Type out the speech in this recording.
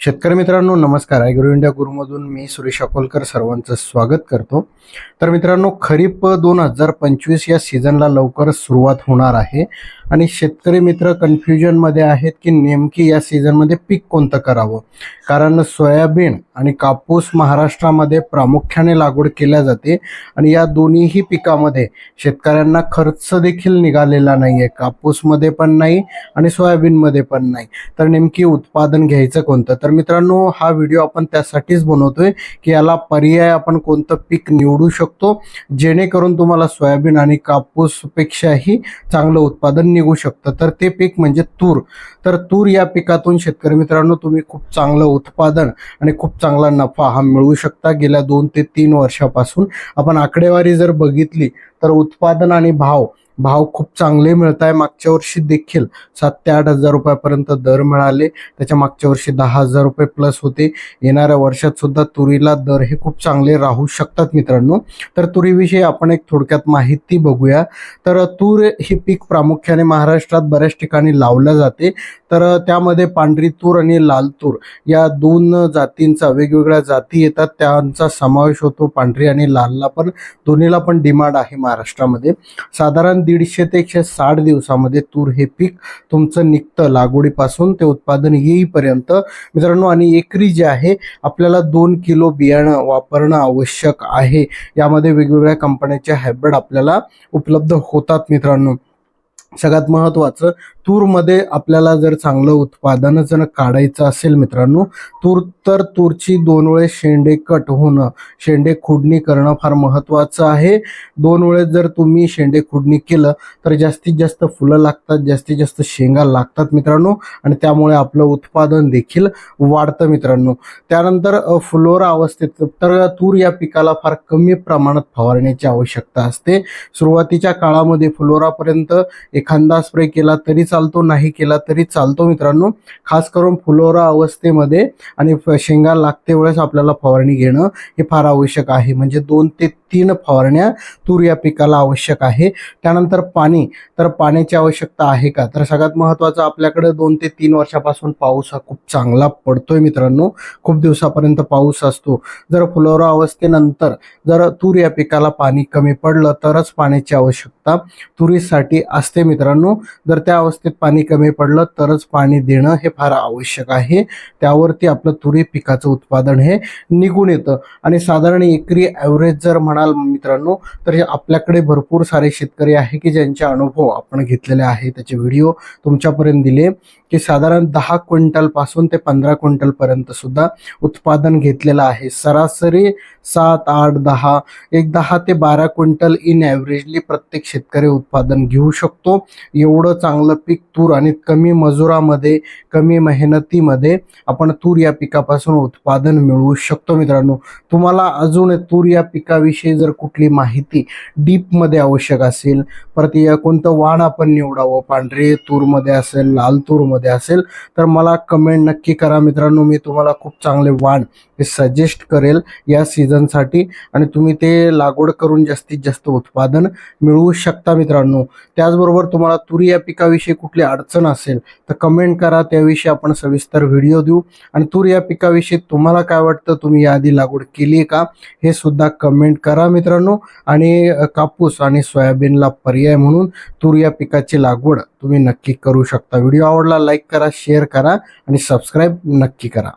शेतकरी मित्रांनो नमस्कार. ॲग्रो इंडिया गुरुमधून मी सुरेश अकोलकर सर्वांचं स्वागत करतो. तर मित्रांनो खरीप दोन हजार पंचवीस या सीझनला लवकर सुरुवात होणार आहे. आणि शेतकरी मित्र कन्फ्युजनमध्ये आहेत की नेमकी या सीझनमध्ये पीक कोणतं करावं? कारण सोयाबीन आणि कापूस महाराष्ट्रामध्ये प्रामुख्याने लागवड केल्या जाते. आणि या दोन्हीही पिकामध्ये शेतकऱ्यांना खर्च देखील निघालेला नाही आहे कापूसमध्ये पण नाही आणि सोयाबीनमध्ये पण नाही. तर नेमकी उत्पादन घ्यायचं कोणतं? तर मित्रांनो हा व्हिडिओ आपण त्यासाठीच बनवतोय की याला पर्याय आपण कोणतं पीक निवडू शकतो जेणेकरून तुम्हाला सोयाबीन आणि कापूसपेक्षाही चांगलं उत्पादन निघू शकतं. तर ते पीक म्हणजे तूर. तर तूर या पिकातून शेतकरी मित्रांनो तुम्ही खूप चांगलं उत्पादन आणि खूप चांगला नफा हा मिळवू शकता. गेल्या दोन ते तीन वर्षापासून आपण आकडेवारी जर बघितली तर उत्पादन आणि भाव भाव खूप चांगले मिळत आहे मागच्या वर्षी देखील सात ते आठ हजार रुपयापर्यंत दर मिळाले. त्याच्या मागच्या वर्षी दहा हजार रुपये प्लस होते. येणाऱ्या वर्षात सुद्धा तुरीला दर हे खूप चांगले राहू शकतात मित्रांनो. तर तुरीविषयी आपण एक थोडक्यात माहिती बघूया. तर तूर हे पीक प्रामुख्याने महाराष्ट्रात बऱ्याच ठिकाणी लावलं जाते. तर त्यामध्ये पांढरी तूर आणि लाल तूर या दोन जातींचा वेगवेगळ्या जाती येतात. त्यांचा समावेश होतो पांढरी आणि लालला पण. दोन्हीला पण डिमांड आहे महाराष्ट्रामध्ये. साधारण दीडशे ते एकशे साठ दिवसामध्ये तूर हे पीक तुमचं निघतं लागवडीपासून ते उत्पादन येईपर्यंत. मित्रांनो आणि एकरी जे आहे आपल्याला दोन किलो बियाणं वापरणं आवश्यक आहे. यामध्ये वेगवेगळ्या कंपन्याचे हायब्रिड आपल्याला उपलब्ध होतात मित्रांनो. सगळ्यात महत्त्वाचं तूरमध्ये आपल्याला जर चांगलं उत्पादन जर काढायचं असेल मित्रांनो तूर तर तूरची दोन वेळेस शेंडे कट होणं शेंडे खुडणी करणं फार महत्त्वाचं आहे. दोन वेळेस जर तुम्ही शेंडे खुडणी केलं तर जास्तीत जास्त फुलं लागतात जास्तीत जास्त शेंगा लागतात मित्रांनो आणि त्यामुळे आपलं उत्पादन देखील वाढतं मित्रांनो. त्यानंतर फुलोरा अवस्थेत तर तूर या पिकाला फार कमी प्रमाणात फवारण्याची आवश्यकता असते. सुरुवातीच्या काळामध्ये फुलोरापर्यंत एखादा स्प्रे केला तरी चालतो नाही केला तरी चालतो मित्रांनो. खास करून फुलोरा अवस्थेमध्ये आणि शेंगा लागते वेळेस आपल्याला फवारणी घेणं हे फार आवश्यक आहे. म्हणजे दोन ते तीन फवारण्या तूर या पिकाला आवश्यक आहे. त्यानंतर पाणी तर पाण्याची आवश्यकता आहे का? तर सगळ्यात महत्त्वाचं आपल्याकडे दोन ते तीन वर्षापासून पाऊस हा खूप चांगला पडतोय मित्रांनो. खूप दिवसापर्यंत पाऊस असतो. जर फुलोरा अवस्थेनंतर जर तूर या पिकाला पाणी कमी पडलं तरच पाण्याची आवश्यकता तुरीसाठी असते मित्रांनो. जर त्या अवस्थेत पाणी कमी पडलं तरच पाणी देणं हे फार आवश्यक आहे. त्यावरती आपलं तुरी पिकाचं उत्पादन हे निघून येतं. आणि साधारण एकरी ॲव्हरेज जर म्हणा म्हणाल मित्रांनो तर आपल्याकडे भरपूर सारे शेतकरी आहे की ज्यांचे अनुभव आपण घेतलेले आहे त्याचे व्हिडिओ तुमच्यापर्यंत दिले की साधारण दहा क्विंटलपासून ते पंधरा क्विंटलपर्यंत सुद्धा उत्पादन घेतलेलं आहे. सरासरी सात आठ दहा एक दहा ते बारा क्विंटल इन ॲव्हरेजली प्रत्येक शेतकरी उत्पादन घेऊ शकतो. एवढं चांगलं पीक तूर आणि कमी मजुरामध्ये कमी मेहनतीमध्ये आपण तूर या पिकापासून उत्पादन मिळवू शकतो मित्रांनो. तुम्हाला अजून तूर या पिकाविषयी जर कुठली माहिती डीपमध्ये आवश्यक असेल परत या कोणतं वाण आपण निवडावं पांढरे तूरमध्ये असेल लाल तूरमध्ये असेल तर मला कमेंट नक्की करा. मित्रांनो मी तुम्हाला खूप चांगले वाण सजेस्ट करेल या सीझनसाठी आणि तुम्ही ते लागवड करून जास्तीत जास्त उत्पादन मिळवू शकता मित्रांनो. त्याचबरोबर तुम्हाला तुरी या पिकाविषयी कुठली अडचण असेल तर कमेंट करा. त्याविषयी आपण सविस्तर व्हिडिओ देऊ. आणि तूर या पिकाविषयी तुम्हाला काय वाटतं तुम्ही याआधी लागवड केली आहे का? हे सुद्धा कमेंट करा मित्रांनो. आणि कापूस आणि सोयाबीनला पर्याय म्हणून तूर या पिकाची लागवड तुम्ही नक्की करू शकता. व्हिडिओ आवडला लाईक करा शेअर करा आणि सबस्क्राईब नक्की करा.